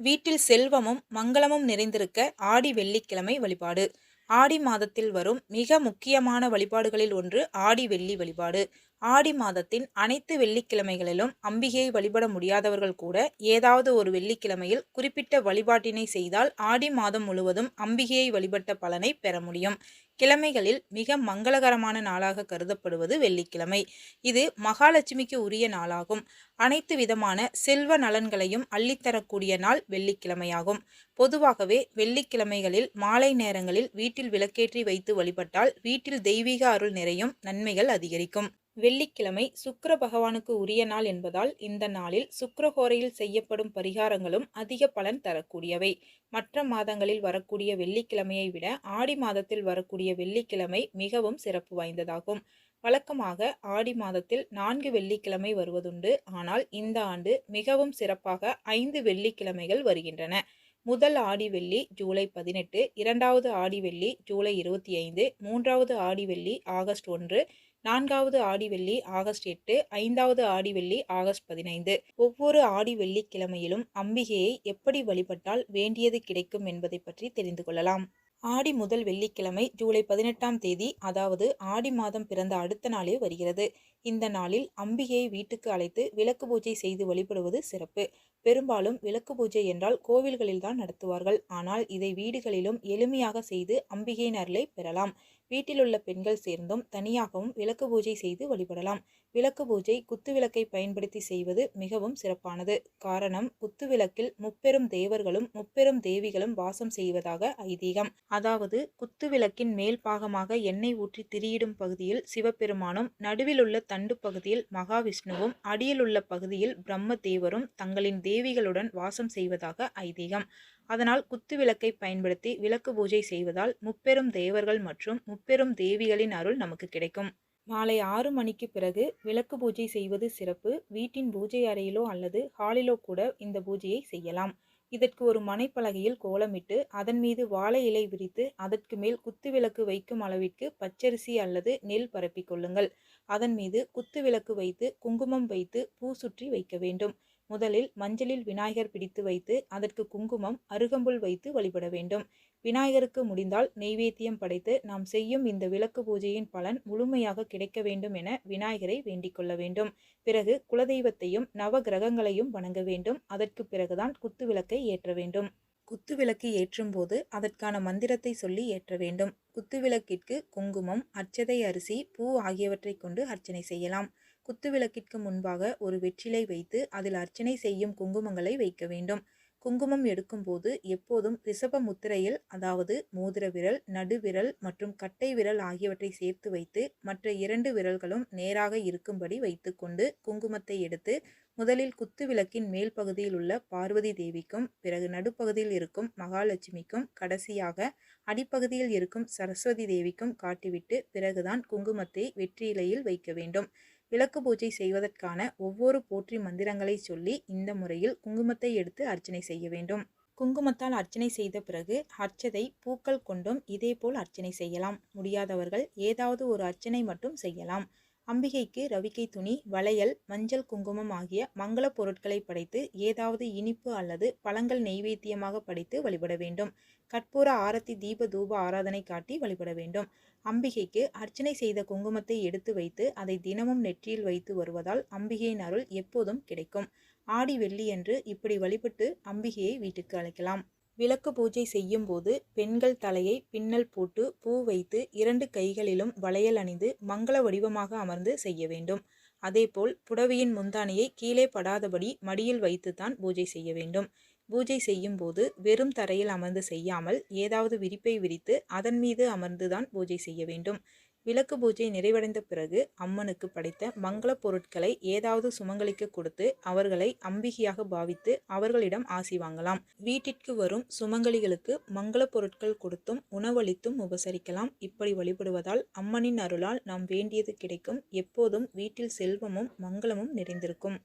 வீட்டில் செல்வமும் மங்களமும் நிறைந்திருக்க ஆடி வெள்ளிக்கிழமை வழிபாடு. ஆடி மாதத்தில் வரும் மிக முக்கியமான வழிபாடுகளில் ஒன்று ஆடி வெள்ளி வழிபாடு. ஆடி மாதத்தின் அனைத்து வெள்ளிக்கிழமைகளிலும் அம்பிகையை வழிபட முடியாதவர்கள் கூட ஏதாவது ஒரு வெள்ளிக்கிழமையில் குறிப்பிட்ட வழிபாட்டினை செய்தால் ஆடி மாதம் முழுவதும் அம்பிகையை வழிபட்ட பலனை பெற முடியும். கிழமைகளில் மிக மங்களகரமான நாளாக கருதப்படுவது வெள்ளிக்கிழமை. இது மகாலட்சுமிக்கு உரிய நாளாகும். அனைத்து விதமான செல்வ நலன்களையும் அள்ளித்தரக்கூடிய நாள் வெள்ளிக்கிழமையாகும். பொதுவாகவே வெள்ளிக்கிழமைகளில் மாலை நேரங்களில் வீட்டில் விளக்கேற்றி வைத்து வழிபட்டால் வீட்டில் தெய்வீக அருள் நிறையும் நன்மைகள் அதிகரிக்கும். வெள்ளிக்கிழமை சுக்கர பகவானுக்கு உரிய நாள் என்பதால் இந்த நாளில் சுக்கிரஹோரையில் செய்யப்படும் பரிகாரங்களும் அதிக பலன் தரக்கூடியவை. மற்ற மாதங்களில் வரக்கூடிய வெள்ளிக்கிழமையை விட ஆடி மாதத்தில் வரக்கூடிய வெள்ளிக்கிழமை மிகவும் சிறப்பு வாய்ந்ததாகும். வழக்கமாக ஆடி மாதத்தில் நான்கு வெள்ளிக்கிழமை வருவதுண்டு. ஆனால் இந்த ஆண்டு மிகவும் சிறப்பாக ஐந்து வெள்ளிக்கிழமைகள் வருகின்றன. முதல் ஆடி வெள்ளி ஜூலை பதினெட்டு இரண்டாவது ஆடி வெள்ளி ஜூலை இருபத்தி ஐந்து மூன்றாவது ஆடி வெள்ளி ஆகஸ்ட் ஒன்று நான்காவது ஆடி வெள்ளி ஆகஸ்ட் எட்டு. ஐந்தாவது ஆடி வெள்ளி ஆகஸ்ட் பதினைந்து. ஒவ்வொரு ஆடி வெள்ளிக்கிழமையிலும் அம்பிகையை எப்படி வழிபட்டால் வேண்டியது கிடைக்கும் என்பதை பற்றி தெரிந்து கொள்ளலாம். ஆடி முதல் வெள்ளிக்கிழமை ஜூலை பதினெட்டாம் தேதி அதாவது ஆடி மாதம் பிறந்த அடுத்த நாளே வருகிறது. இந்த நாளில் அம்பிகையை வீட்டுக்கு அழைத்து விளக்கு பூஜை செய்து வழிபடுவது சிறப்பு. பெரும்பாலும் விளக்கு பூஜை என்றால் கோவில்களில்தான் நடத்துவார்கள். ஆனால் இதை வீடுகளிலும் எளிமையாக செய்து அம்பிகையின் அருளை பெறலாம். வீட்டிலுள்ள பெண்கள் சேர்ந்தும் தனியாகவும் விளக்கு பூஜை செய்து வழிபடலாம். விளக்கு பூஜை குத்து விளக்கை பயன்படுத்தி செய்வது மிகவும் சிறப்பானது. காரணம் குத்து விளக்கில் முப்பெரும் தேவர்களும் முப்பெரும் தேவிகளும் வாசம் செய்வதாக ஐதீகம். அதாவது குத்து விளக்கின் மேல் பாகமாக எண்ணெய் ஊற்றி திரியிடும் பகுதியில் சிவபெருமானும் நடுவில் உள்ள தண்டு பகுதியில் மகாவிஷ்ணுவும் அடியில் உள்ள பகுதியில் பிரம்ம தேவரும் தங்களின் தேவிகளுடன் வாசம் செய்வதாக ஐதீகம். அதனால் குத்து விளக்கை பயன்படுத்தி விளக்கு பூஜை செய்வதால் முப்பெரும் தேவர்கள் மற்றும் முப்பெரும் தேவிகளின் அருள் நமக்கு கிடைக்கும். மாலை ஆறு மணிக்கு பிறகு விளக்கு பூஜை செய்வது சிறப்பு. வீட்டின் பூஜை அறையிலோ அல்லது ஹாலிலோ கூட இந்த பூஜையை செய்யலாம். இதற்கு ஒரு மனைப்பலகையில் கோலமிட்டு அதன் மீது வாழை இலை விரித்து அதற்கு மேல் குத்து விளக்கு வைக்கும் அளவிற்கு பச்சரிசி அல்லது நெல் பரப்பிக் கொள்ளுங்கள். அதன் மீது குத்து விளக்கு வைத்து குங்குமம் வைத்து பூ சுற்றி வைக்க வேண்டும். முதலில் மஞ்சளில் விநாயகர் பிடித்து வைத்து அதற்கு குங்குமம் அருகம்புல் வைத்து வழிபட வேண்டும். விநாயகருக்கு முடிந்தால் நெய்வேத்தியம் படைத்து நாம் செய்யும் இந்த விளக்கு பூஜையின் பலன் முழுமையாக கிடைக்க வேண்டும் என விநாயகரை வேண்டிக் கொள்ள வேண்டும். பிறகு குலதெய்வத்தையும் நவ கிரகங்களையும் வணங்க வேண்டும். அதற்கு பிறகுதான் குத்து விளக்கை ஏற்ற வேண்டும். குத்து விளக்கு ஏற்றும் போது அதற்கான மந்திரத்தை சொல்லி ஏற்ற வேண்டும். குத்து விளக்கிற்கு குங்குமம் அச்சதை அரிசி பூ ஆகியவற்றை கொண்டு அர்ச்சனை செய்யலாம். குத்துவிளக்கிற்கு முன்பாக ஒரு வெற்றிலை வைத்து அதில் அர்ச்சனை செய்யும் குங்குமங்களை வைக்க வேண்டும். குங்குமம் எடுக்கும்போது எப்போதும் ரிஷப முத்திரையில் அதாவது மோதிர விரல் நடுவிரல் மற்றும் கட்டை விரல் ஆகியவற்றை சேர்த்து வைத்து மற்ற இரண்டு விரல்களும் நேராக இருக்கும்படி வைத்துக்கொண்டு குங்குமத்தை எடுத்து முதலில் குத்து விளக்கின் மேல் பகுதியில் உள்ள பார்வதி தேவிக்கும் பிறகு நடுப்பகுதியில் இருக்கும் மகாலட்சுமிக்கும் கடைசியாக அடிப்பகுதியில் இருக்கும் சரஸ்வதி தேவிக்கும் காட்டிவிட்டு பிறகுதான் குங்குமத்தை வெற்றிலையில் வைக்க வேண்டும். விளக்கு பூஜை செய்வதற்கான ஒவ்வொரு போற்றி மந்திரங்களை சொல்லி இந்த முறையில் குங்குமத்தை எடுத்து அர்ச்சனை செய்ய வேண்டும். குங்குமத்தால் அர்ச்சனை செய்த பிறகு அர்ச்சதை பூக்கள் கொண்டும் இதேபோல் அர்ச்சனை செய்யலாம். முடியாதவர்கள் ஏதாவது ஒரு அர்ச்சனை மட்டும் செய்யலாம். அம்பிகைக்கு ரவிக்கை துணி வளையல் மஞ்சள் குங்குமம் ஆகிய மங்கள பொருட்களை படைத்து ஏதாவது இனிப்பு அல்லது பழங்கள் நெய்வேத்தியமாக படைத்து வழிபட வேண்டும். கற்பூர ஆரத்தி தீப தூப ஆராதனை காட்டி வழிபட வேண்டும். அம்பிகைக்கு அர்ச்சனை செய்த குங்குமத்தை எடுத்து வைத்து அதை தினமும் நெற்றியில் வைத்து வருவதால் அம்பிகையின் அருள் எப்போதும் கிடைக்கும். ஆடி வெள்ளியன்று இப்படி வழிபட்டு அம்பிகையை வீட்டுக்கு அழைக்கலாம். விளக்கு பூஜை செய்யும் போது பெண்கள் தலையை பின்னல் போட்டு பூ வைத்து இரண்டு கைகளிலும் வளையல் அணிந்து மங்கள வடிவமாக அமர்ந்து செய்ய வேண்டும். அதேபோல் புடவையின் முந்தானையை கீழே படாதபடி மடியில் வைத்துத்தான் பூஜை செய்ய வேண்டும். பூஜை செய்யும் போது வெறும் தரையில் அமர்ந்து செய்யாமல் ஏதாவது விரிப்பை விரித்து அதன் மீது அமர்ந்துதான் பூஜை செய்ய வேண்டும். விளக்கு பூஜை நிறைவடைந்த பிறகு அம்மனுக்கு படைத்த மங்கள பொருட்களை ஏதாவது சுமங்கலிக்கு கொடுத்து அவர்களை அம்பிகையாக பாவித்து அவர்களிடம் ஆசி வாங்கலாம். வீட்டிற்கு வரும் சுமங்கலிகளுக்கு மங்கள பொருட்கள் கொடுத்தும் உணவளித்தும் உபசரிக்கலாம். இப்படி வழிபடுவதால் அம்மனின் அருளால் நாம் வேண்டியது கிடைக்கும். எப்போதும் வீட்டில் செல்வமும் மங்களமும் நிறைந்திருக்கும்.